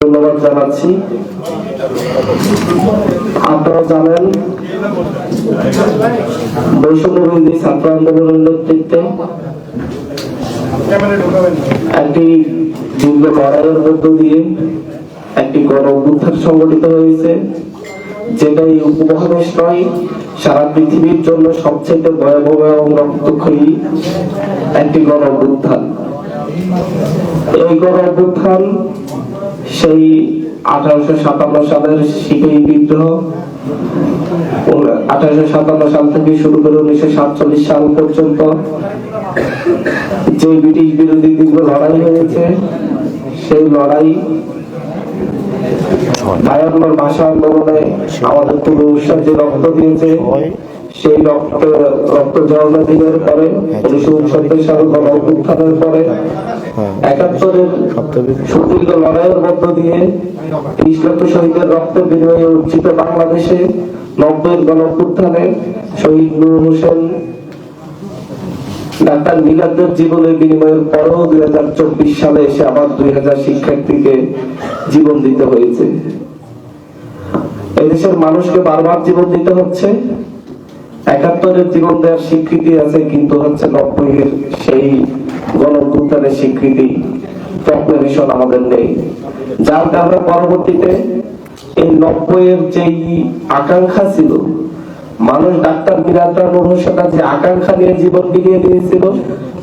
ধন্যবাদ জানাচ্ছি। আপনারা জানেন বৈষম্যবিরোধী ছাত্র আন্দোলনের নেতৃত্বে একটি দীর্ঘ লড়াইয়ের মধ্য দিয়ে একটি গণ অভ্যুত্থান সংগঠিত হয়েছে যেটা এই উপমহাদেশ নয়, সারা পৃথিবীর জন্য সবচেয়ে ভয়াবহ এবং রক্তক্ষয়ী একটি গণ অভ্যুত্থান এই গণ অভ্যুত্থান সেই আঠারোশো সাতান্ন সালের সিপাহী বিদ্রোহ। আঠারোশো সাতান্ন সাল থেকে শুরু করে উনিশশো সাতচল্লিশ সাল পর্যন্ত যে ব্রিটিশ বিরোধী দীর্ঘ লড়াই হয়েছে, সেই লড়াই বায়ান্নর ভাষা আন্দোলনে আমাদের পূর্বপুরুষরা যে রক্ত দিয়েছে সেই রক্ত রক্ত জড়না দিনের পরে উনিশশো উনসত্তর সাল গণ অভ্যুত্থানের পরে একাত্তরের সুদীর্ঘ লড়াইয়ের মধ্য দিয়ে ত্রিশ লক্ষ শহীদের রক্তের বিনিময়ে অর্জিত বাংলাদেশে গণ অভ্যুত্থানে শহীদ নূর হোসেন ডাক্তার মিলাদের জীবনের বিনিময়ের পরেও দুই হাজার চব্বিশ সালে এসে আবার দুই হাজার শিক্ষার্থীকে জীবন দিতে হয়েছে। এদেশের মানুষকে বারবার জীবন দিতে হচ্ছে। একাত্তরের জীবন দেওয়ার স্বীকৃতি আছে, কিন্তু হচ্ছে নব্বই এর সেই গণঅভ্যুত্থানের স্বীকৃতি প্রক্লেমেশন আমাদের নেই। যার কারণে পরবর্তীতে এই নব্বই এর যেই আকাঙ্ক্ষা ছিল, মানুষ ডাক্তার বিরাটরা নূর যে আকাঙ্ক্ষা নিয়ে জীবন বিলিয়ে দিয়েছিল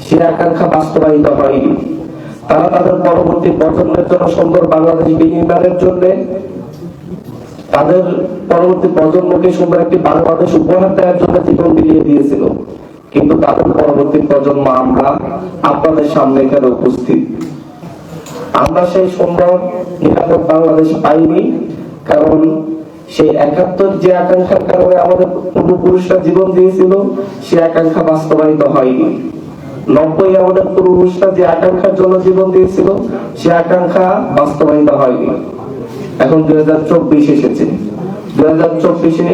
সে আকাঙ্ক্ষা বাস্তবায়িত হয়নি। তারা তাদের পরবর্তী প্রজন্মের জন্য সুন্দর বাংলাদেশ বিনির্মাণের জন্য তাদের পরবর্তী প্রজন্মকে সুন্দর একটি বাংলাদেশ উপহার দেওয়ার জন্য জীবন বিলিয়ে দিয়েছিল। কিন্তু তাদের পরবর্তী প্রজন্ম আমরা আপনাদের সামনে এখানে উপস্থিত। আমরা সেই সুন্দর, নিরাপদ বাংলাদেশ পাইনি, কারণ সেই একাত্তর যে আকাঙ্ক্ষার কারণে আমাদের পূর্বপুরুষরা জীবন দিয়েছিল, সে আকাঙ্ক্ষা বাস্তবায়িত হয়নি। নব্বই আমাদের পূর্বপুরুষরা যে আকাঙ্ক্ষার জন্য জীবন দিয়েছিল, সে আকাঙ্ক্ষা বাস্তবায়িত হয়নি। এখন দুই হাজার চব্বিশ হাজার চব্বিশে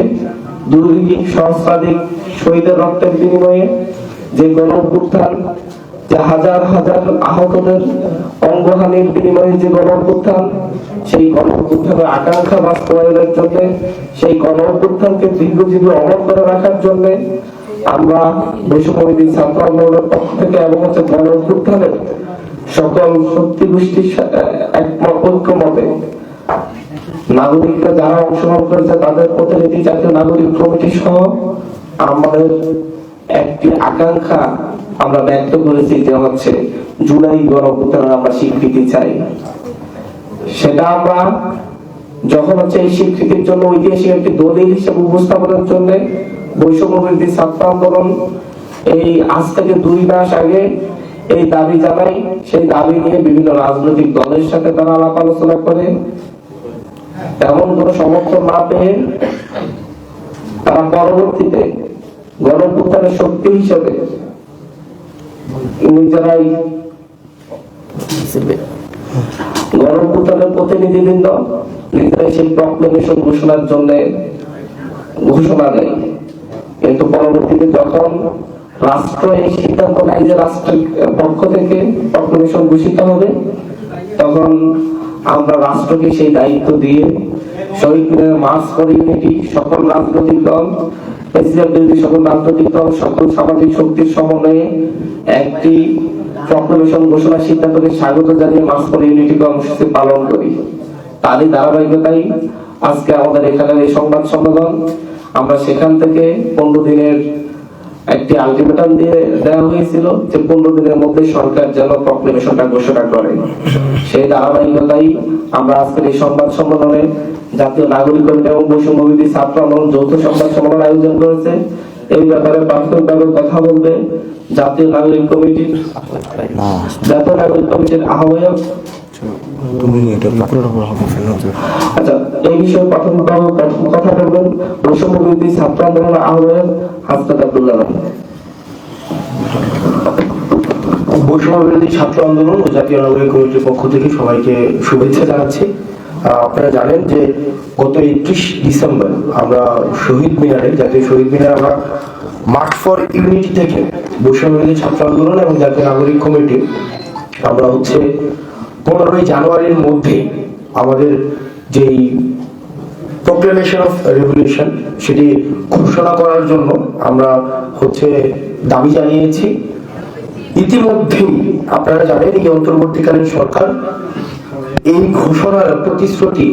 দুই সহস্রাধিক শহীদের রক্তের বিনিময়ে যে গণ যে হাজার হাজার আহতদের অঙ্গহানির বিনিময়ে যে গণ সেই গণ আকাঙ্ক্ষা বাস্তবায়নের জন্য, সেই গণ দীর্ঘজীবী অমর করে রাখার জন্য আমরা বৈষম্যবিধি ছাত্র আন্দোলনের পক্ষ থেকে এবং হচ্ছে গণ সকল শক্তি গোষ্ঠীর একমত, ঐক্যমতে নাগরিকরা যারা অংশগ্রহণ করেছে, তাদের প্রতিনিধি জাতীয় নাগরিক কমিটি সহ আমাদের একটি আকাঙ্ক্ষা আমরা ব্যক্ত করেছি যে হচ্ছে জুলাই গণঅভ্যুত্থানের আমরা স্বীকৃতি চাই। সেটা আমরা যখন হচ্ছে এই স্বীকৃতির জন্য ঐতিহাসিক একটি দলিল হিসেবে উপস্থাপনের জন্য বৈষম্যবিরোধী ছাত্র আন্দোলন এই আজ থেকে দুই মাস আগে এই দাবি জানাই। সেই দাবি নিয়ে বিভিন্ন রাজনৈতিক দলের সাথে তারা আলাপ আলোচনা করে। তেমন কোনো সমর্থন না পেয়ে তারা পরবর্তীতে গণপুত্থানের শক্তি হিসেবে নিজেরাই প্রতিনিধিবৃন্দ নিজেরাই সেই ঘোষণার জন্য ঘোষণা দেয়। কিন্তু পরবর্তীতে যখন রাষ্ট্র এই সিদ্ধান্ত নেয় যে রাষ্ট্রের পক্ষ থেকে প্রক্লেমেশন ঘোষিত হবে, তখন আমরা রাষ্ট্রকে সেই দায়িত্ব দিয়ে শহীদ মাস ফর ইউনিটি, সকল রাজনৈতিক দল, প্রেসিডেন্ট সকল রাজনৈতিক দল, সকল সামাজিক শক্তির সমন্বয়ে একটি প্রক্লেমেশন ঘোষণা সিদ্ধান্তকে স্বাগত জানিয়ে মাস ফর ইউনিটি কর্মসূচি পালন করি। তারই ধারাবাহিকতাই আজকে আমাদের এখানের এই সংবাদ সম্মেলন। আমরা সেখান থেকে পনেরো দিনের একটি আলটিমেটাম দিয়ে দেওয়া হয়েছিল যে পনেরো দিনের মধ্যে সরকার যেন প্রক্লেমেশনটা ঘোষণা করে। সেই ধারাবাহিকতাই আমরা আজকের এই সংবাদ সম্মেলনে জাতীয় নাগরিক এবং বৈষম্যবিধি ছাত্র আন্দোলন যৌথ সংবাদ সম্মেলন আয়োজন করেছে। এই ব্যাপারে প্রাথমিকভাবে কথা বলবে জাতীয় নাগরিক কমিটির জাতীয় নাগরিক কমিটির আহ্বায়ক আচ্ছা এই বিষয়ে প্রাথমিকভাবে কথা বলবেন। বৈষম্যবিধি ছাত্র আন্দোলনের আহ্বায়ক হাসনাত আব্দুল্লাহ বৈষম্য বিরোধী ছাত্র আন্দোলন ও জাতীয় নাগরিক কমিটির পক্ষ থেকে সবাইকে শুভেচ্ছা জানাচ্ছি। আপনারা জানেন যে গত একত্রিশ ডিসেম্বর আমরা শহীদ মিনারে জাতীয় শহীদ মিনারে আমরা মার্চ ফর ইউনিটি থেকে বৈষম্য বিরোধী ছাত্র আন্দোলন এবং জাতীয় নাগরিক কমিটি আমরা হচ্ছে পনেরোই জানুয়ারির মধ্যে আমাদের যেই প্রোক্লেমেশন অফ রেভলিউশন সেটি ঘোষণা করার জন্য আমরা হচ্ছে দাবি জানিয়েছি। ইতিমধ্যেই আপনারা জানেন এই অন্তর্বর্তীকালীন সরকার এই ঘোষণার প্রতিশ্রুতি,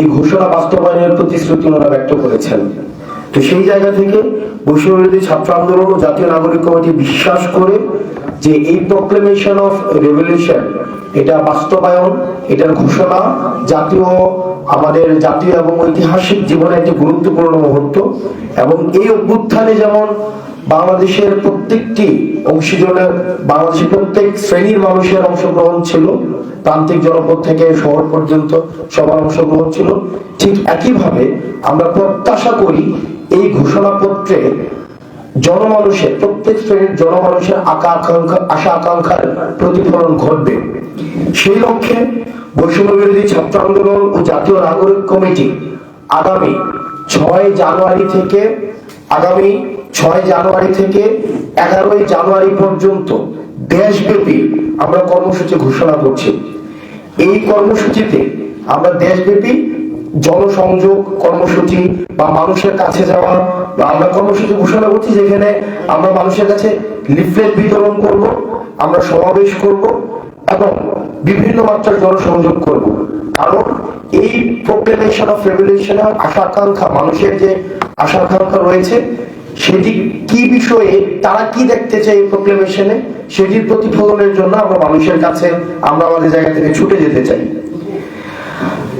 এই ঘোষণা বাস্তবায়নের প্রতিশ্রুতি ওনারা ব্যক্ত করেছেন। তো সেই জায়গা থেকে বৈষম্যবিরোধী ছাত্র আন্দোলন ও জাতীয় নাগরিক কমিটি বিশ্বাস করে যে এই প্রোক্লেমেশন অফ রেভলিউশন এটা বাস্তবায়ন, এটার ঘোষণা জাতীয়, আমাদের জাতীয় এবং ঐতিহাসিক জীবনে একটি গুরুত্বপূর্ণ মুহূর্ত এবং এই অভ্যুত্থানে যেমন বাংলাদেশের প্রত্যেকটি অংশীজনের, বাংলাদেশের প্রত্যেক শ্রেণির মানুষের অংশগ্রহণ ছিল, প্রান্তিক জনপদ থেকে শহর পর্যন্ত সবার অংশগ্রহণ ছিল, ঠিক একইভাবে আমরা প্রত্যাশা করি এই ঘোষণাপত্রে জনমানুষের, প্রত্যেক শ্রেণির জনমানুষের আকা আকাঙ্ক্ষা, আশা আকাঙ্ক্ষার প্রতিফলন ঘটবে। সেই লক্ষ্যে বৈষম্য বিরোধী ছাত্র আন্দোলন ও জাতীয় নাগরিক কমিটি আগামী ছয় জানুয়ারি থেকে, আগামী ছয় জানুয়ারি থেকে এগারোই জানুয়ারি পর্যন্ত দেশব্যাপী আমরা কর্মসূচি ঘোষণা করছি। এই কর্মসূচিতে আমরা দেশব্যাপী জনসংযোগ কর্মসূচি বা মানুষের কাছে যাওয়া আমরা কর্মসূচি ঘোষণা করছি যেখানে আমরা মানুষের কাছে লিফলেট বিতরণ করব, আমরা সমাবেশ করব এবং বিভিন্ন মাত্রার জনসংযোগ করব। কারণ এই প্রোক্লেমেশন অফ রেভলিউশনের আশা আকাঙ্ক্ষা মানুষের যে আশা আকাঙ্ক্ষা রয়েছে, সেটি কি বিষয়ে, তারা কি দেখতে চায় এই প্রোক্লেমেশনে সেটির প্রতিফলনের জন্য আমরা মানুষের কাছে, আমরা আমাদের জায়গা থেকে ছুটে যেতে চাই।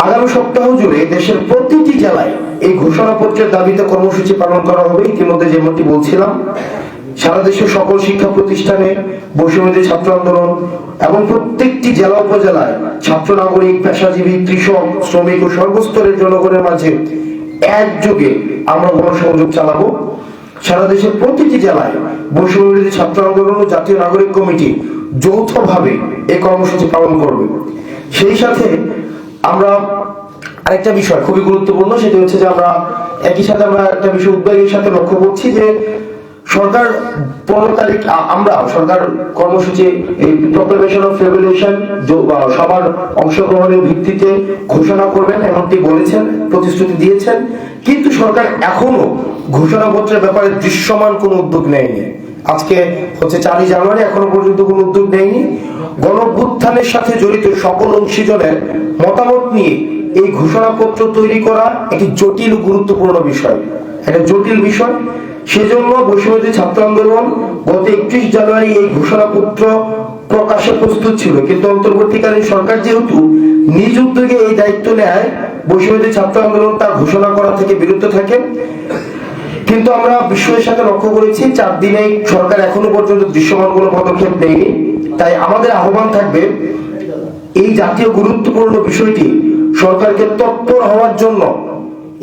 আগামী সপ্তাহ জুড়ে দেশের প্রতিটি জেলায় এই ঘোষণাপত্রের দাবিতে কর্মসূচি পালন করা হবে। ইতিমধ্যে যেমনটি বলছিলাম, সারা দেশের সকল শিক্ষা প্রতিষ্ঠানে বৈষম্যদী ছাত্র আন্দোলন এবং প্রত্যেকটি জেলা উপজেলায় ছাত্র, নাগরিক, পেশাজীবী, কৃষক, শ্রমিক ও সর্বস্তরের জনগণের মাঝে একযোগে আমরা গণসংযোগ চালাবো। সারা দেশের প্রতিটি জেলায় বৈষম্যবিরোধী ছাত্র আন্দোলন ও জাতীয় নাগরিক কমিটি যৌথভাবে এই কর্মসূচি পালন করবে। সেই সাথে আমরা আরেকটা বিষয় খুবই গুরুত্বপূর্ণ, সেটা হচ্ছে যে আমরা একই সাথে আমরা একটা বিষয় উদ্বেগের সাথে লক্ষ্য করছি যে সরকার পনেরো তারিখ আমরা সরকার কর্মসূচি, এই প্রোক্লেমেশন অফ রেভলিউশন সবার অংশগ্রহণের ভিত্তিতে ঘোষণা করবেন এমনটি বলেছেন, প্রতিশ্রুতি দিয়েছেন। কিন্তু সরকার এখনও ঘোষণাপত্রের ব্যাপারে দৃশ্যমান কোনো উদ্যোগ নেয়নি। আজকে হচ্ছে চারই জানুয়ারি, এখনও পর্যন্ত কোনো উদ্যোগ নেয়নি। গণভ্যুত্থানের সাথে জড়িত সকল অংশীজনের মতামত নিয়ে এই ঘোষণাপত্র তৈরি করা একটি জটিল, গুরুত্বপূর্ণ বিষয়। একটা জটিল বিষয়। সেজন্য বৈষম্যদী ছাত্র আন্দোলন গত একত্রিশ জানুয়ারি এই ঘোষণাপত্র প্রকাশে প্রস্তুত ছিল। কিন্তু অন্তর্বর্তীকালীন সরকার যেহেতু নিজ উদ্যোগে এই দায়িত্ব নেয় বৈষম্যদী ছাত্র আন্দোলন তা ঘোষণা করা থেকে বিরত থাকে কিন্তু আমরা বিশ্বের সাথে লক্ষ্য করেছি, চার দিনে সরকার এখনও পর্যন্ত দৃশ্যমান কোনো পদক্ষেপ নেয়নি। তাই আমাদের আহ্বান থাকবে, এই জাতীয় গুরুত্বপূর্ণ বিষয়টি সরকারকে তৎপর হওয়ার জন্য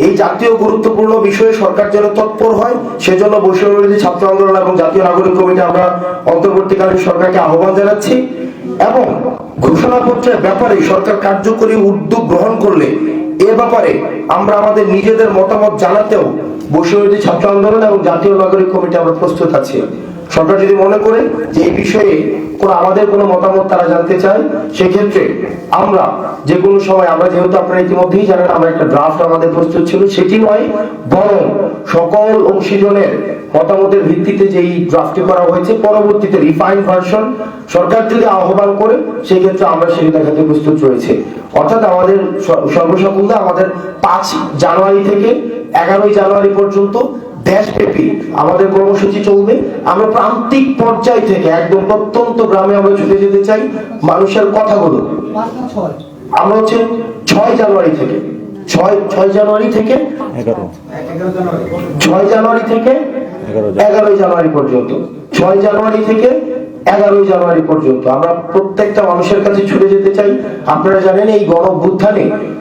এই জাতীয় গুরুত্বপূর্ণ বিষয়ে সরকার যেন তৎপর হয়, সেজন্য বৈষম্যবিরোধী ছাত্র আন্দোলন এবং জাতীয় নাগরিক কমিটি আমরা অন্তর্বর্তীকালীন সরকারকে আহ্বান জানাচ্ছি এবং ঘোষণাপত্রের ব্যাপারে সরকার কার্যকরী উদ্যোগ গ্রহণ করলে এ ব্যাপারে আমরা আমাদের নিজেদের মতামত জানাতেও বৈষম্যবিরোধী ছাত্র আন্দোলন এবং জাতীয় নাগরিক কমিটি আমরা প্রস্তুত আছি। সরকার যদি মনে করে যে এই বিষয়ে কোন আমাদের কোনো মতামত তারা জানতে চায়, সেক্ষেত্রে আমরা যে কোনো সময়, আমরা যেহেতু আপনারা ইতিমধ্যেই জানেন, আমরা একটা ড্রাফট আমাদের প্রস্তুত ছিল, সেটি নয়, বরং সকল অংশীজনের মতামতের ভিত্তিতে যেই ড্রাফটটি করা হয়েছে, পরবর্তীতে রিফাইন ভার্সন সরকার যদি আহ্বান করে সেই ক্ষেত্রে আমরা সেটি দেখাতে প্রস্তুত রয়েছে। অর্থাৎ আমাদের স- সর্বসাকুল্যে আমাদের পাঁচ জানুয়ারি থেকে এগারোই জানুয়ারি পর্যন্ত দেশব্যাপী আমাদের কর্মসূচি চলবে। আমরা প্রান্তিক পর্যায় থেকে একদম প্রত্যন্ত গ্রামে আমরা ছুটে যেতে চাই। মানুষের কথাগুলো। আমরা হচ্ছে ছয় জানুয়ারি থেকে ছয় ছয় জানুয়ারি থেকে এগারো। ছয় জানুয়ারি থেকে এগারোই জানুয়ারি পর্যন্ত। ছয় জানুয়ারি থেকে এগারোই জানুয়ারি পর্যন্ত। আমরা প্রত্যেকটা মানুষের কাছে ছুটে যেতে চাই। আপনারা জানেন এই গণ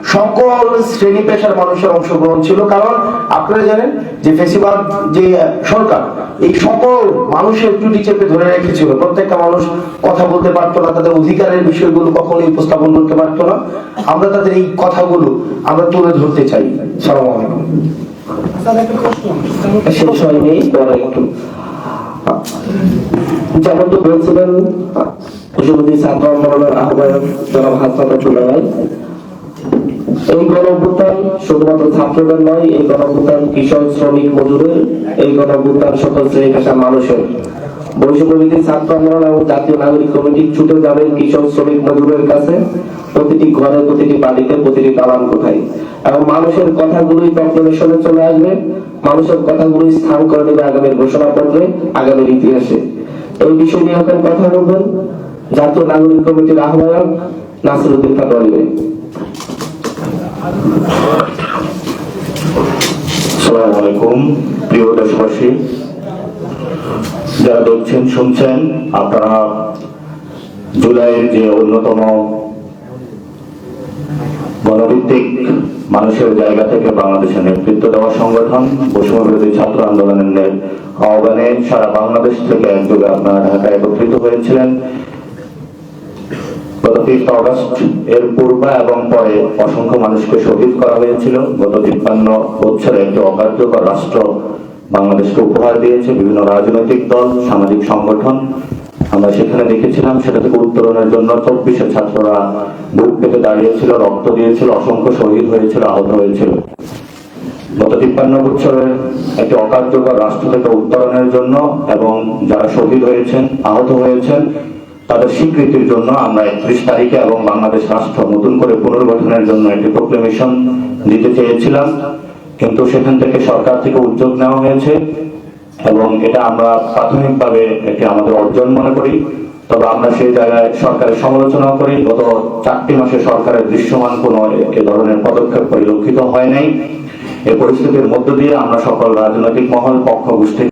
সকল শ্রেণি পেশার মানুষের অংশগ্রহণ ছিল। কারণ আপনারা জানেন যে ফেসিবাদ যে সরকার এই সকল মানুষের টুটি চেপে ধরে রেখেছিল। প্রত্যেকটা মানুষ কথা বলতে পারতো না তাদের অধিকারের বিষয়গুলো কখনোই উপস্থাপন করতে পারতো না। আমরা তাদের এই কথাগুলো আমরা তুলে ধরতে চাই। সালাম আলাইকুম। শেষ হয়নি পরে যেমন তো বলছিলেন ছাত্র আন্দোলনের আহ্বায়ক জনাব হাসনাত চলে ভাই এই শুধুমাত্র ছাত্রদের নয়, এই কৃষক, শ্রমিক, মজুরের, এই সকল মানুষের। ছাত্র আন্দোলন এবং জাতীয় নাগরিক কমিটি ছুটে যাবে কৃষক, শ্রমিক, মজুরের কাছে। প্রতিটি ঘরে প্রতিটি বাড়িতে প্রতিটি দালান কোঠায়। এবং মানুষের কথাগুলোই প্রক্লেমেশনে চলে আসবে। মানুষের কথাগুলোই স্থান করে দেবে আগামীর ঘোষণাপত্রে, আগামীর ইতিহাসে। এই বিষয় নিয়ে এখন কথা বলবেন জাতীয় নাগরিক কমিটির আহ্বায়ক নাসিরুদ্দিন পাটোয়ারি ভাই সালাম আলাইকুম, প্রিয় দেশবাসী। যারা দেখছেন, শুনছেন, আপনারা জুলাইয়ের যে অন্যতম গণভিত্তিক মানুষের জায়গা থেকে বাংলাদেশের নেতৃত্ব দেওয়া সংগঠন বৈষম্য বিরোধী ছাত্র আন্দোলনের আহ্বানে সারা বাংলাদেশ থেকে একযোগে আপনারা ঢাকায় একত্রিত হয়েছিলেন। গত তিরিশ অগস্ট এর পূর্বে এবং পরে অসংখ্য মানুষকে শহীদ করা হয়েছিল। গত তিপ্পান্ন বছরে একটি অকার্যকর রাষ্ট্র বাংলাদেশকে উপহার দিয়েছে। বিভিন্ন রাজনৈতিক দল, সামাজিক সংগঠন আমরা সেখানে দেখেছিলাম সেটা থেকে উত্তরণের জন্য চব্বিশে ছাত্ররা বুক পেতে দাঁড়িয়েছিল, রক্ত দিয়েছিল, অসংখ্য শহীদ হয়েছিল, আহত হয়েছিল। গত তিপ্পান্ন বছরের একটি অকার্যকর রাষ্ট্র থেকে উত্তরণের জন্য এবং যারা শহীদ হয়েছেন, আহত হয়েছেন, তাদের স্বীকৃতির জন্য আমরা একত্রিশ তারিখে এবং বাংলাদেশ রাষ্ট্র নতুন করে পুনর্গঠনের জন্য একটি প্রোক্লেমেশন দিতে চেয়েছিলাম। কিন্তু সেখান থেকে সরকার থেকে উদ্যোগ নেওয়া হয়েছে। এবং এটা আমরা প্রাথমিকভাবে একটি আমাদের অর্জন মনে করি। তবে আমরা সেই জায়গায় সরকারের সমালোচনা করি। গত চারটি মাসে সরকারের দৃশ্যমান কোনো এ ধরনের পদক্ষেপ পরিলক্ষিত হয় নাই। এই পরিস্থিতির মধ্য দিয়ে আমরা সকল রাজনৈতিক মহল পক্ষ গোষ্ঠী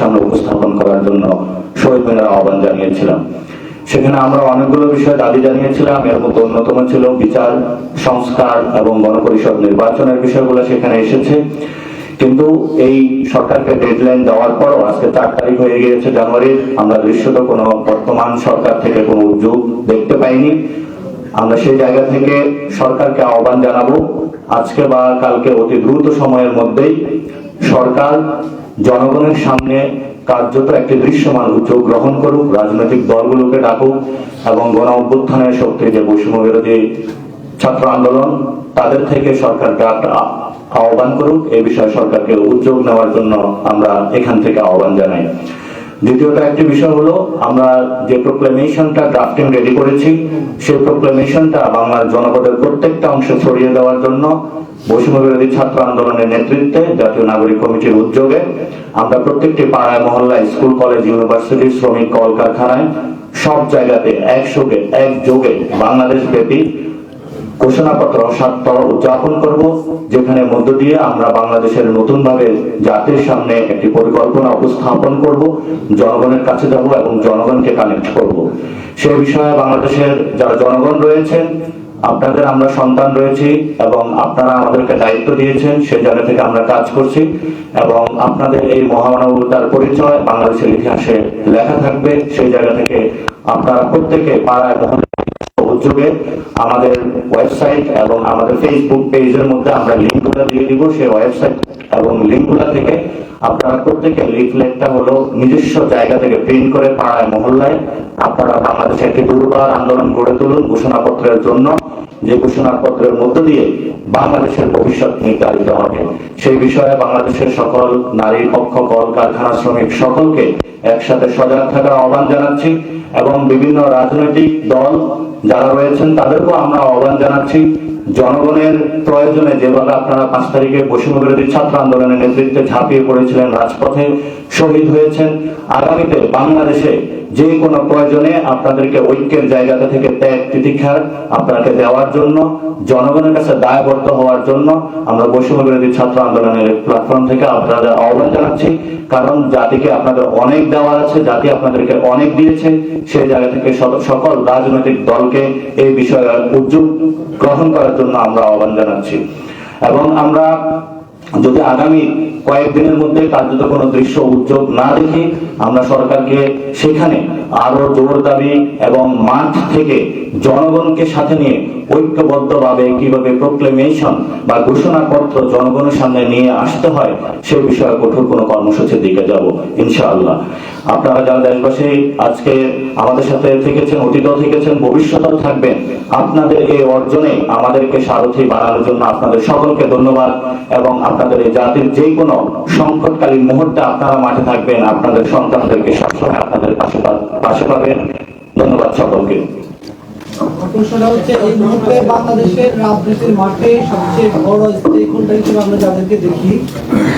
সামনে উপস্থাপন করার জন্য শহীদ মিনার আহ্বান জানিয়েছিলাম। সেখানে আমরা অনেকগুলো বিষয়ে দাবি জানিয়েছিলাম। এর মধ্যে অন্যতম ছিল বিচার, সংস্কার এবং গণপরিষদ নির্বাচনের বিষয়গুলো সেখানে এসেছে। কিন্তু এই সরকারকে ডেডলাইন দেওয়ার পরও আজকে চার তারিখ হয়ে গিয়েছে জানুয়ারির আমরা দৃশ্যত কোনো বর্তমান সরকার থেকে কোনো উদ্যোগ দেখতে পাইনি। আমরা সেই জায়গা থেকে সরকারকে আহ্বান জানাব, আজকে বা কালকে অতি দ্রুত সময়ের মধ্যেই সরকার জনগণের সামনে কার্যত একটি দৃশ্যমান উদ্যোগ গ্রহণ করুক, রাজনৈতিক দলগুলোকে ডাকুক এবং গণ অভ্যুত্থানের শক্তি যে বৈষম্য বিরোধী ছাত্র আন্দোলন, তাদের থেকে সরকারকে আহ্বান করুক এই বিষয়ে সরকারকে উদ্যোগ নেওয়ার জন্য আমরা এখান থেকে আহ্বান জানাই। দ্বিতীয়ত একটি বিষয় হলো, আমরা যে প্রোক্লেমেশনটা ড্রাফটিং রেডি করেছি, সেই প্রোক্লেমেশনটা বাংলার জনপদের প্রত্যেকটা অংশে ছড়িয়ে দেওয়ার জন্য বৈষম্য বিরোধী ছাত্র আন্দোলনের নেতৃত্বে জাতীয় নাগরিক কমিটির উদ্যোগে আমরা প্রত্যেকটি পাড়ায়, মহল্লায়, স্কুল, কলেজ, ইউনিভার্সিটি, শ্রমিক কলকারখানায় সব জায়গাতে একসঙ্গে, একযোগে বাংলাদেশ ব্যাপী ঘোষণাপত্র উদযাপন করব, যেখানে মধ্য দিয়ে আমরা বাংলাদেশের জাতির সামনে একটি পরিকল্পনা উপস্থাপন করব, জনগণের কাছে যাব এবং জনগণকে কানেক্ট করব। সেই বিষয়ে বাংলাদেশের যারা জনগণ রয়েছেন আপনাদের আমরা সন্তান রয়েছি এবং আপনারা আমাদেরকে দায়িত্ব দিয়েছেন সেই জায়গা থেকে আমরা কাজ করছি এবং আপনাদের এই মহামানবতার পরিচয় বাংলাদেশের ইতিহাসে লেখা থাকবে, সেই জায়গা থেকে আপনারা প্রত্যেকে পাড়ায় উদ্যোগে আমাদের ওয়েবসাইট এবং আমাদের ফেসবুক পেজের মধ্যে আমরা লিঙ্কগুলো দিয়ে দিব, সেই ওয়েবসাইট এবং লিঙ্কগুলো থেকে আপনারা প্রত্যেকের লিফলেটটা হলো নিজস্ব জায়গা থেকে প্রিন্ট করে পাড়ায়, মহল্লায় আপনারা বাংলাদেশে একটি দুর্বার আন্দোলন গড়ে তুলুন ঘোষণাপত্রের জন্য। যে ঘোষণাপত্রের মধ্য দিয়ে বাংলাদেশের ভবিষ্যৎ নির্ধারিত হবে। সেই বিষয়ে বাংলাদেশের সকল নারী পক্ষ কল কারখানা শ্রমিক সকলকে একসাথে সজাগ থাকার আহ্বান জানাচ্ছি এবং বিভিন্ন রাজনৈতিক দল যারা রয়েছেন তাদেরকেও আমরা আহ্বান জানাচ্ছি জনগণের প্রয়োজনে যেভাবে আপনারা পাঁচ তারিখে বৈষম্য ছাত্র আন্দোলনের নেতৃত্বে ঝাঁপিয়ে পড়েছিলেন রাজপথে শহীদ হয়েছেন, আগামীতে বাংলাদেশে যে কোনো প্রয়োজনে আপনাদেরকে ঐক্যের জায়গাটা থেকে ত্যাগ তিতিক্ষার আপনাকে দেওয়ার জন্য, জনগণের কাছে দায়বদ্ধ হওয়ার জন্য আমরা বৈষম্য বিরোধী ছাত্র আন্দোলনের প্ল্যাটফর্ম থেকে আপনাদের আহ্বান জানাচ্ছি। কারণ জাতিকে আপনাদের অনেক দেওয়ার আছে, জাতি আপনাদেরকে অনেক দিয়েছে। সেই জায়গা থেকে সকল রাজনৈতিক দলকে এই বিষয়ে উদ্যোগ গ্রহণ করার জন্য আমরা আহ্বান জানাচ্ছি। এবং আমরা যদি আগামী কয়েকদিনের মধ্যে কার্যত কোনো দৃশ্য উদ্যোগ না দেখি, আমরা সরকারকে সেখানে আরও জোর দাবি এবং মাঠ থেকে জনগণকে সাথে নিয়ে ঐক্যবদ্ধভাবে কীভাবে প্রোক্লেমেশন বা ঘোষণাপত্র জনগণের সামনে নিয়ে আসতে হয়, সে বিষয়ে কঠোর কোনো কর্মসূচির দিকে যাব ইনশাআল্লাহ। আপনারা যারা দেশবাসী আজকে আমাদের সাথে থেকেছেন, অতীতও থেকেছেন, ভবিষ্যতেও থাকবেন আপনাদের এই অর্জনে, আমাদেরকে সারথি বানানোর জন্য আপনাদের সকলকে ধন্যবাদ এবং আপনাদের এই জাতির যে কোনো সংকটকালীন মুহূর্তে আপনারা মাঠে থাকবেন, আপনাদের সন্তানদেরকে সবসময় আপনাদের পাশে পাশে পাবেন। ধন্যবাদ সকলকে। প্রশ্নটা হচ্ছে এই মুহূর্তে বাংলাদেশের রাজনীতির মাঠে সবচেয়ে বড় স্টেক হোল্ডার হিসেবে আমরা যাদেরকে দেখি,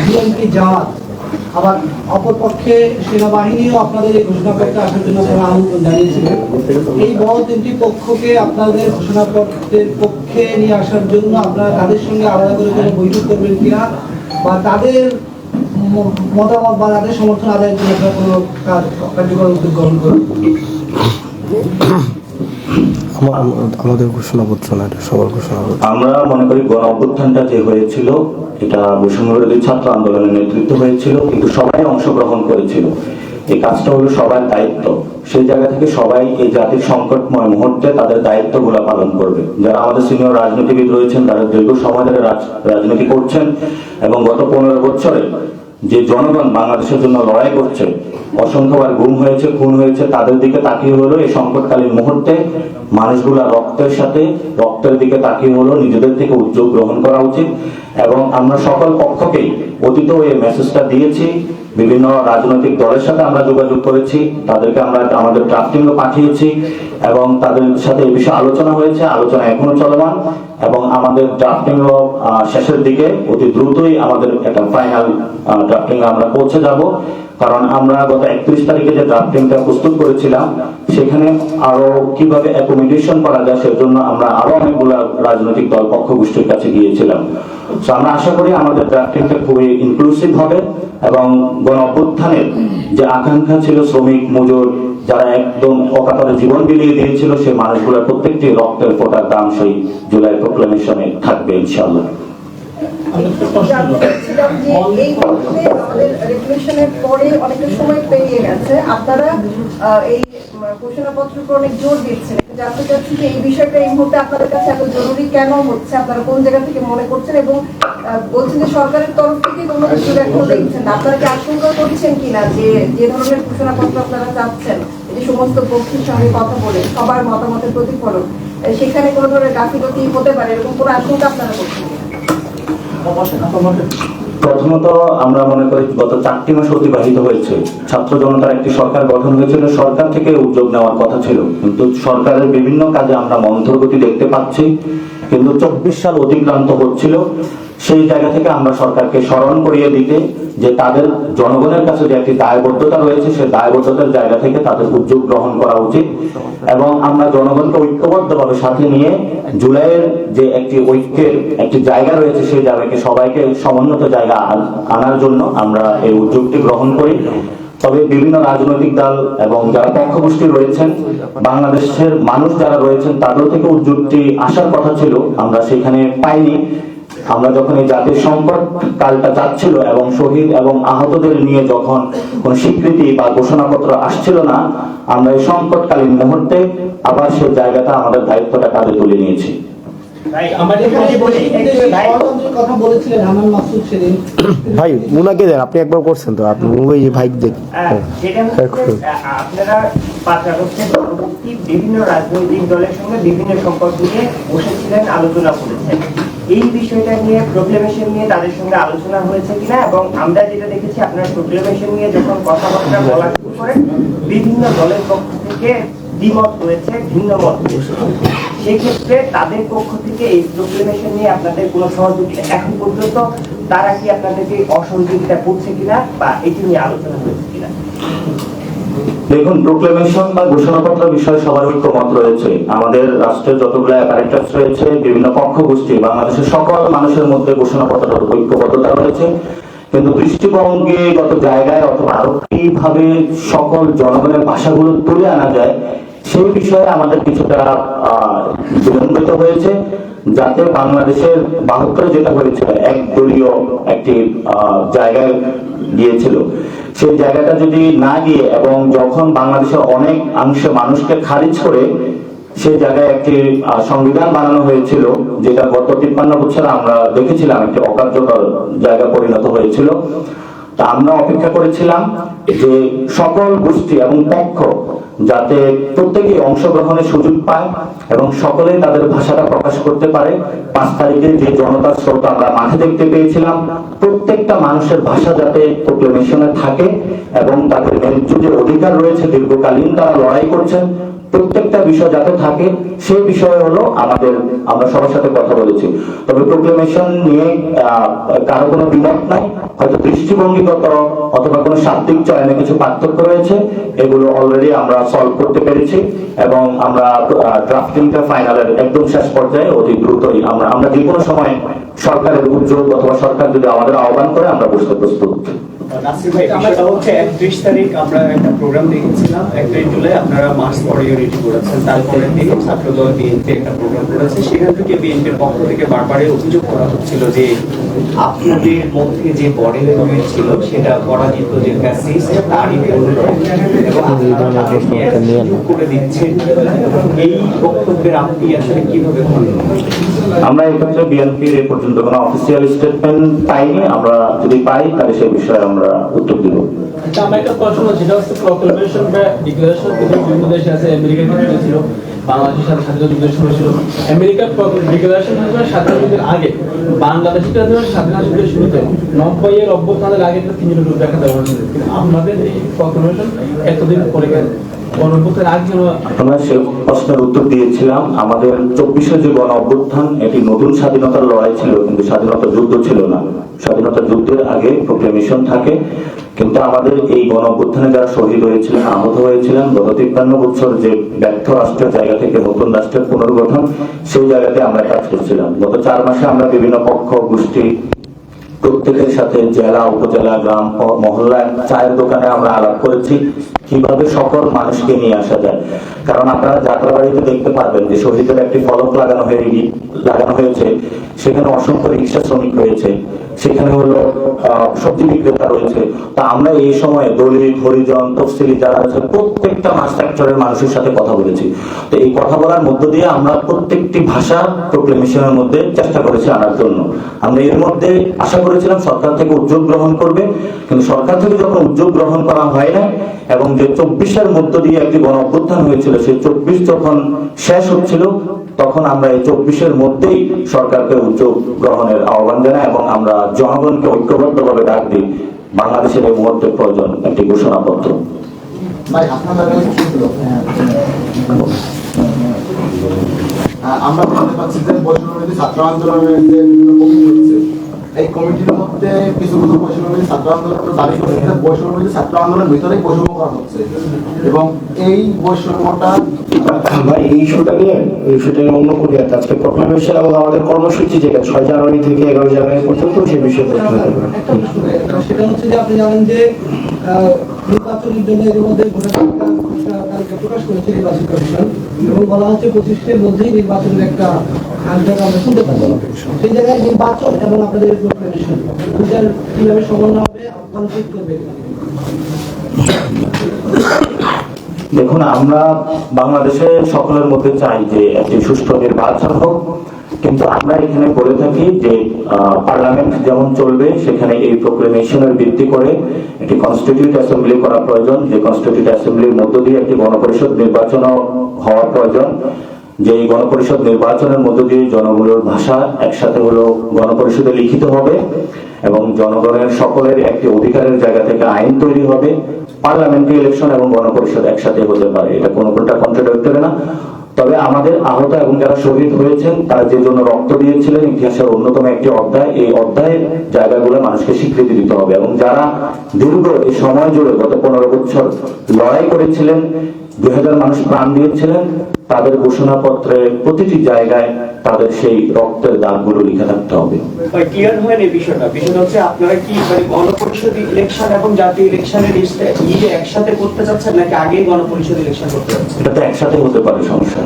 বিএনপি জামাত। আবার অপরপক্ষে সেনাবাহিনীও আপনাদের এই ঘোষণাপত্রে আসার জন্য তারা আমন্ত্রণ জানিয়েছিলেন এই বড় তিনটি পক্ষকে আপনাদের ঘোষণাপত্রের পক্ষে নিয়ে আসার জন্য আপনারা তাদের সঙ্গে আলাদা করে কোনো বৈঠক করবেন কিনা বা তাদের মতামত বা তাদের সমর্থন আদায়ের জন্য আপনারা কোনো কার্যকর উদ্যোগ গ্রহণ আমা- আমাদের ঘোষণাপত্র না, এটা সবার ঘোষণাপত্র আমরা মনে করি গণ অভ্যুত্থানটা যে হয়েছিল, এটা বৈষম্যবিরোধী ছাত্র আন্দোলনের নেতৃত্ব হয়েছিল, কিন্তু সবাই অংশগ্রহণ করেছিল। এই কাজটা হলো সবার দায়িত্ব। সেই জায়গা থেকে সবাই এই জাতির সংকটময় মুহূর্তে তাদের দায়িত্বগুলো পালন করবে। যারা আমাদের সিনিয়র রাজনীতিবিদ রয়েছেন, তারা দীর্ঘ সময় ধরে রাজনীতি করছেন, এবং গত পনেরো বছরে যে জনগণ বাংলাদেশের জন্য লড়াই করছে, অসংখ্যবার গুম হয়েছে, খুন হয়েছে, তাদের দিকে তাকিয়ে হলো এই সংকটকালীন মুহূর্তে। মানুষগুলা রক্তের সাথে, রক্তের দিকে তাকিয়ে হলো, নিজেদের থেকে উদ্যোগ গ্রহণ করা উচিত। এবং আমরা সকল পক্ষকেই অতীত এই মেসেজটা দিয়েছি বিভিন্ন রাজনৈতিক দলের সাথে আমরা যোগাযোগ করেছি, তাদেরকে আমরা আমাদের ড্রাফটিংও পাঠিয়েছি এবং তাদের সাথে এই বিষয়ে আলোচনা হয়েছে, আলোচনা এখনও চলমান এবং আমাদের ড্রাফটিংও শেষের দিকে অতি দ্রুতই আমাদের একটা ফাইনাল ড্রাফটিং আমরা পৌঁছে যাব। কারণ আমরা গত একত্রিশ তারিখে যে ড্রাফটিংটা প্রস্তুত করেছিলাম, সেখানে আরও কীভাবে অ্যাকোমোডেশন করা যায় সেজন্য আমরা আরও অনেকগুলো রাজনৈতিক দল পক্ষ গোষ্ঠীর কাছে গিয়েছিলাম। আমরা আশা করি আমাদের ড্রাফটিংটা খুবই ইনক্লুসিভ হবে। এবং গণ যে আকাঙ্ক্ষা ছিল শ্রমিক, মজুর, যারা একদম অকাতরে জীবন বিলিয়ে দিয়েছিল, সেই মানুষগুলোর প্রত্যেকটি রক্তের ফোটার দাম সেই জুলাই প্রোক্লামেশনে থাকবে, ইনশাআল্লাহ। জানতে চাচ্ছিলাম যে এই মুহূর্তে আমাদের রেগুলেশনের পরে অনেকটা সময় পেরিয়ে গেছে। আপনারা এই উম, উপর অনেক জোর দিচ্ছেন। জানতে চাচ্ছি যে এই বিষয়টা এই মুহূর্তে আপনাদের কাছে এত জরুরি কেন হচ্ছে? আপনারা কোন জায়গা থেকে মনে করছেন? এবং বলছেন যে সরকারের তরফ থেকে কোনো কিছু এখনও দেখছেন আপনারা কি আশঙ্কা করছেন কিনা যে যে ধরনের ঘোষণাপত্র আপনারা চাচ্ছেন? যে সমস্ত পক্ষের সঙ্গে কথা বলে সবার মতামতের প্রতিফলন সেখানে কোনো ধরনের গাফিলতি হতে পারে? এরকম কোনো আশঙ্কা আপনারা করছেন? প্রথমত আমরা মনে করি গত চারটি মাস অতিবাহিত হয়েছে। ছাত্র জনতার একটি সরকার গঠন হয়েছিল, সরকার থেকে উদ্যোগ নেওয়ার কথা ছিল। কিন্তু সরকারের বিভিন্ন কাজে আমরা মন্থরগতি দেখতে পাচ্ছি। কিন্তু চব্বিশ সাল অতিক্রান্ত হচ্ছিল। সেই জায়গা থেকে আমরা সরকারকে স্মরণ করিয়ে দিতে যে তাদের জনগণের কাছে যে একটি দায়বদ্ধতা রয়েছে সেই দায়বদ্ধতার জায়গা থেকে তাদের উদ্যোগ গ্রহণ করা উচিত এবং আমরা জনগণকে ঐক্যবদ্ধভাবে সাথে নিয়ে জুলাইয়ের যে একটি ঐক্যের একটি জায়গা রয়েছে, সেই জায়গাকে সবাইকে সমুন্নত জায়গা আনার জন্য আমরা এই উদ্যোগটি গ্রহণ করি। তবে বিভিন্ন রাজনৈতিক দল এবং যারা পক্ষগোষ্ঠী রয়েছেন, বাংলাদেশের মানুষ যারা রয়েছেন, তাদের থেকে উদ্যোগটি আসার কথা ছিল, আমরা সেখানে পাইনি। আমরা যখন এই জাতির সংকট কালটা যাচ্ছিল এবং শহীদ এবং আহতদের নিয়ে যখন কোন স্বীকৃতি বা ঘোষণাপত্র আসছিল না, আমরা এই সংকটকালীন মুহূর্তে আবার সেই জায়গাটা আমাদের দায়িত্বটা কাজে তুলে নিয়েছি। ভাই মুনাকে দেন আপনি একবার করছেন তো আপনি ওই ভাই দেখ যে, আপনারা আগস্টের পরবর্তী বিভিন্ন রাজনৈতিক দলের সঙ্গে বিভিন্ন সম্পর্ক নিয়ে বসেছিলেন আলোচনা করেছেন। এই বিষয়টা নিয়ে প্রোক্লেমেশন নিয়ে তাদের সঙ্গে আলোচনা হয়েছে কিনা এবং আমরা যেটা দেখেছি আপনার প্রোক্লেমেশন নিয়ে যখন কথাবার্তা বলা শুরু করেন বিভিন্ন দলের পক্ষ থেকে দ্বিমত রয়েছে ভিন্ন মত রয়েছে সেক্ষেত্রে তাদের পক্ষ থেকে এই প্রোক্লেমেশন নিয়ে আপনাদের কোনো সহযোগিতা এখন পর্যন্ত তারা কি আপনাদেরকে অসহযোগিতা করছে কিনা বা এটি নিয়ে আলোচনা হয়েছে কিনা? দেখুন প্রোক্লেমেশন বা ঘোষণাপত্র বিষয়ে সবার ঐক্যমত রয়েছে। আমাদের রাষ্ট্রের যতগুলো অ্যাপারেটাস রয়েছে, বিভিন্ন পক্ষ গোষ্ঠী বাংলাদেশের সকল মানুষের মধ্যে ঘোষণাপত্রের ঐক্যবদ্ধতা রয়েছে। কিন্তু দৃষ্টিভঙ্গিগত জায়গায় অথবা আরও কীভাবে সকল জনগণের ভাষাগুলো তুলে আনা যায় সেই বিষয়ে আমাদের কিছুটা বিলম্বিত হয়েছে, যাতে বাংলাদেশের বাহাত্তরে যেটা হয়েছিল, এক দলীয় একটি জায়গায় গিয়েছিল। সেই জায়গাটা যদি না গিয়ে এবং যখন বাংলাদেশের অনেক অংশে মানুষকে খারিজ করে সেই জায়গায় একটি সংবিধান বানানো হয়েছিল, যেটা গত তিপ্পান্ন বছর আমরা দেখেছিলাম, একটি অকার্যকর জায়গা পরিণত হয়েছিল, তা আমরা অপেক্ষা করেছিলাম যে সকল গোষ্ঠী এবং পক্ষ যাতে প্রত্যেকে অংশগ্রহণের সুযোগ পায় এবং সকলে তাদের ভাষাটা প্রকাশ করতে পারে। পাঁচ তারিখে যে জনতার স্রোত আমরা মাঠে দেখতে পেয়েছিলাম, প্রত্যেকটা মানুষের ভাষা যাতে প্রোক্লেমেশনে থাকে এবং তাদের যে অধিকার রয়েছে, দীর্ঘকালীন তারা লড়াই করছেন প্রত্যেকটা বিষয় যাতে থাকে, সেই বিষয় হলো আমাদের, আমরা সবার সাথে কথা বলেছি। তবে প্রোক্লেমেশন নিয়ে কারও কোনো বিমত নাই, হয়তো দৃষ্টিভঙ্গিগত অথবা কোনো শাব্দিক চয়নে কিছু পার্থক্য রয়েছে, এগুলো অলরেডি আমরা সলভ করতে পেরেছি এবং আমরা ড্রাফটিংটা ফাইনালের একদম শেষ পর্যায়ে অতি দ্রুতই আমরা আমরা যে কোনো সময় সরকারের উদ্যোগ অথবা সরকার যদি আমাদের আহ্বান করে, আমরা বসতে প্রস্তুত। হচ্ছে একত্রিশ তারিখ আমরা একটা প্রোগ্রাম দেখেছিলাম। আপনারা করেছেন। তারপরে ছাত্রদল একটা প্রোগ্রাম করেছে। সেখান থেকে বিএনপির পক্ষ থেকে বারবারই অভিযোগ করা হচ্ছিল যে আপনাদের মধ্যে যে বডি ল্যাঙ্গুয়েজ ছিল সেটা পরাজিত যে ফ্যাসিস্ট তারই এবং আপনারা তাদেরকে করে দিচ্ছেন। এই বক্তব্যের আপনি আসলে কীভাবে বলেন আমরা এক্ষেত্রে বিএনপির এ পর্যন্ত কোনো অফিসিয়াল স্টেটমেন্ট পাইনি। আমরা যদি পাই তাহলে সেই বিষয়ে আমরা উত্তর দিব। আচ্ছা, আমার একটা প্রশ্ন সেটা হচ্ছে প্রক্লেমেশন বা ডিক্লারেশন বিভিন্ন দেশে আছে আমেরিকার ক্ষেত্রে ছিল। বাংলাদেশের সাথে স্বাধীনতা শুরু। ছিল আমেরিকার ডিক্লারেশন হয়েছিল স্বাধীনতা যুদ্ধের আগে। বাংলাদেশের স্বাধীনতা যুদ্ধের শুরুতে নব্বই এর অভ্যুত্থানের আগে কিন্তু তিনজন রূপ দেখা দেওয়া হয়েছিল কিন্তু আমাদের এই প্রক্লেমেশন এতদিন পরে যেন আমরা সে প্রশ্নের উত্তর দিয়েছিলাম, আমাদের চব্বিশে যে অভ্যুত্থান নতুন স্বাধীনতার লড়াই ছিল, কিন্তু স্বাধীনতা যুদ্ধ ছিল না। স্বাধীনতা যুদ্ধের আগে প্রোক্লেমেশন থাকে, কিন্তু আমাদের এই গণ অভ্যুত্থানে যারা শহীদ হয়েছিলেন, আহত হয়েছিলেন, গত তিপ্পান্ন বছর যে ব্যর্থ রাষ্ট্রের জায়গা থেকে নতুন রাষ্ট্রের পুনর্গঠন, সেই জায়গাতে আমরা কাজ করছিলাম। গত চার মাসে আমরা বিভিন্ন পক্ষ, গোষ্ঠী প্রত্যেকের সাথে জেলা, উপজেলা, গ্রাম ও মহল্লা চায়ের দোকানে আমরা আলাপ করেছি, কীভাবে সকল মানুষকে নিয়ে আসা যায়। কারণ আপনারা যাত্রাবাড়িতে দেখতে পারবেন যে শহীদের একটি ফলক লাগানো হয়ে লাগানো হয়েছে, সেখানে অসংখ্য রিক্সা শ্রমিক রয়েছে, সেখানে হলো সবজি বিক্রেতা রয়েছে। তা আমরা এই সময়ে দলিত হরিজন, তফসিলি যারা আছে প্রত্যেকটা সেক্টরের মানুষের সাথে কথা বলেছি। তো এই কথা বলার মধ্য দিয়ে আমরা প্রত্যেকটি ভাষা প্রোক্লেমেশনের মধ্যে চেষ্টা করেছি আনার জন্য। আমরা এর মধ্যে আশা করেছিলাম, সরকার থেকে উদ্যোগ গ্রহণ করবে। কিন্তু সরকার থেকে যখন উদ্যোগ গ্রহণ করা হয় না এবং যে চব্বিশের মধ্য দিয়ে একটি গণ অভ্যুত্থান হয়েছিল, সেই চব্বিশ যখন শেষ হচ্ছিল, তখন আমরা এই চব্বিশের মধ্যেই সরকারকে উদ্যোগ গ্রহণের আহ্বান জানাই এবং আমরা জনগণকে ঐক্যবদ্ধভাবে ডাক দিই। বাংলাদেশের এই মুহূর্তে প্রয়োজন, একটি ঘোষণাপত্র। আমরা দেখতে পাচ্ছি যে বৈষম্যবিরোধী ছাত্র আন্দোলনের বিভিন্ন এই কমিটির মধ্যে কিছু কিছু বৈষম্যবিরোধী ছাত্র আন্দোলন দাবি করে যে ছাত্র আন্দোলনের ভিতরেই বৈষম্য করা হচ্ছে। এবং এই বৈষম্যটা এই ইস্যুটা নিয়ে এই ইস্যুটা নিয়ে অন্য কোনো ইয়াতে আজকে প্রোক্লামেশন এবং আমাদের কর্মসূচি যেটা ছয় জানুয়ারি থেকে এগারো জানুয়ারি পর্যন্ত সেই বিষয়ে সেটা হচ্ছে যে আপনি জানেন যে নির্বাচনের জন্য এর মধ্যে প্রকাশ করেছে নির্বাচন কমিশন এবং বলা হচ্ছে পঁচিশের মধ্যেই নির্বাচনের একটা নির্বাচন দেখুন, আমরা বাংলাদেশে সকলের মধ্যে চাই যে একটি সুষ্ঠু নির্বাচন হোক। কিন্তু আমরা এখানে বলে থাকি যে পার্লামেন্ট যেমন চলবে, সেখানে এই প্রোক্লেমেশনের ভিত্তি করে একটি কনস্টিটিউট অ্যাসেম্বলি করা প্রয়োজন। যে কনস্টিটিউট অ্যাসেম্বলির মধ্য দিয়ে একটি গণপরিষদ নির্বাচনও হওয়া প্রয়োজন। যে গণপরিষদ নির্বাচনের মধ্য দিয়ে জনগণের ভাষা একসাথে হলো গণপরিষদে লিখিত হবে এবং জনগণের সকলের একটি অধিকারের জায়গা থেকে আইন তৈরি হবে, পার্লামেন্টারি ইলেকশন এবং গণপরিষদ একসাথে হতে পারে। এটা কোনো কোনটা কন্ট্রাডিক্টরি না। তবে আমাদের আহত এবং যারা শহীদ হয়েছেন, তারা যে জন্য রক্ত দিয়েছিলেন, ইতিহাসের অন্যতম একটি অধ্যায়, এই অধ্যায়ের জায়গাগুলো মানুষকে স্বীকৃতি দিতে হবে। এবং যারা দীর্ঘ এই সময় জুড়ে গত পনেরো বছর লড়াই করেছিলেন দুই হাজার মানুষ প্রাণ দিয়েছিলেন তাদের ঘোষণাপত্রে প্রতিটি জায়গায় তাদের সেই রক্তের দাগগুলো লিখে রাখতে হবে। ক্লিয়ার হয় এই বিষয়টা। বিষয়টা হচ্ছে আপনারা কি মানে গণপরিষদ ইলেকশন এবং জাতীয় ইলেকশনের ইয়ে একসাথে করতে চাচ্ছেন নাকি আগেই গণপরিষদ ইলেকশন করতে চাচ্ছেন? এটা তো একসাথে হতে পারে সমস্যা।